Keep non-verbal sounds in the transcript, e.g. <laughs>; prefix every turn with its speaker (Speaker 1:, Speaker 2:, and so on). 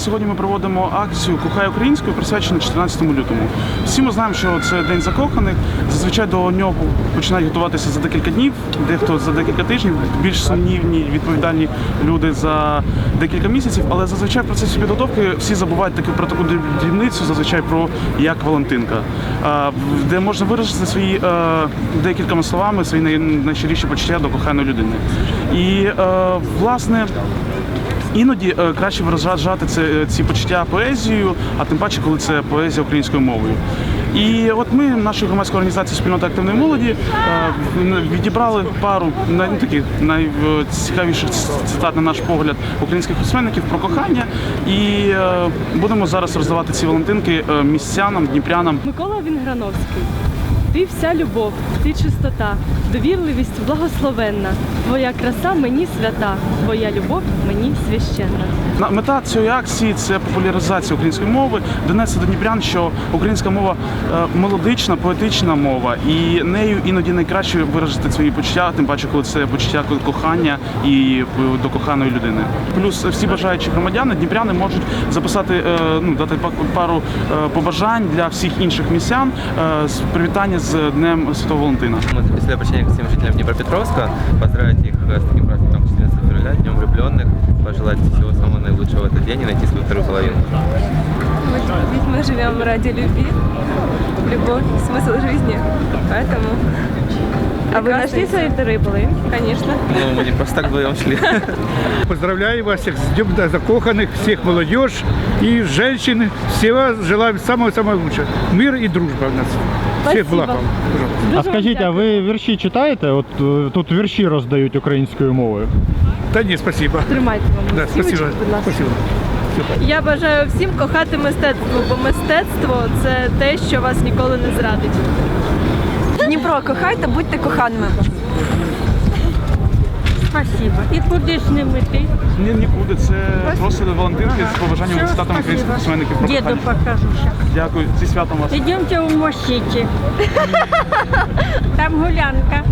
Speaker 1: Сьогодні ми проводимо акцію Кохай українською, присвячену 14 лютому. Всі ми знаємо, що це день закоханих. Зазвичай до нього починають готуватися за декілька днів, дехто за декілька тижнів, більш сумнівні, відповідальні люди за декілька місяців. Але зазвичай в процесі підготовки всі забувають таки про таку дріб- дрібницю, зазвичай про як Валентинка, де можна виразити свої е, декількома словами свої найщиріші почуття до коханої людини. І е, власне. Іноді е, краще виражати це, ці почуття поезією, а тим паче, коли це поезія українською мовою. І от ми, нашої громадської організації спільнота активної молоді, е, відібрали пару ну, таких найцікавіших цитат, на наш погляд, українських письменників про кохання. І е, будемо зараз роздавати ці валентинки е, містянам, дніпрянам.
Speaker 2: Микола Вінграновський. Ти вся любов, ти чистота, довірливість благословенна. Твоя краса мені свята, твоя любов мені священна.
Speaker 1: На- Мета цієї акції це популяризація української мови, донести до дніпрян, що українська мова е, мелодична, поетична мова, і нею іноді найкраще виразити свої почуття, тим паче, коли це почуття кохання і е, до коханої людини. Плюс всі бажаючі громадяни, дніпряни можуть записати, е, ну дати па- пару побажань для всіх інших містян е, з привітання з Днем Святого Валентина.
Speaker 3: Мы записали обращение к всем жителям Днепропетровска, поздравить их с таким праздником 14 февраля, Днем влюбленных, пожелать всего самого наилучшего в этот день и найти свою вторую половину.
Speaker 4: Ведь мы живем ради любви, любовь, смысл жизни. Поэтому...
Speaker 2: А ви знайшли свої второї половинки?
Speaker 4: Конечно.
Speaker 3: Ну, мы не просто так вдвоем шли. <laughs>
Speaker 5: Поздравляю вас всех с Днем закоханных, всех молодежь и женщин. Всего желаю самого-самого лучшего. Мир и дружба у нас. Всех
Speaker 2: Спасибо.
Speaker 5: благ вам.
Speaker 6: А скажіть, а ви вірші читаєте? От е, тут вірші роздають українською мовою.
Speaker 5: Да нет, спасибо.
Speaker 2: Тримайте вам.
Speaker 5: Да, спасибо.
Speaker 2: будь ласка.
Speaker 5: Спасибо.
Speaker 4: Я бажаю всім кохати мистецтво, бо мистецтво це те, що вас ніколи не зрадить.
Speaker 7: Дніпро, кохайте, будьте коханими.
Speaker 2: Спасибо. І куди ж ними ти?
Speaker 1: Ні, нікуди. Це просили Валентинки з побажанням цитатами українських письменників про
Speaker 2: Деду
Speaker 1: кохання.
Speaker 2: покажу сейчас.
Speaker 1: Дякую, зі святом вас.
Speaker 2: Ідемте у Мосики. <laughs> Там гулянка.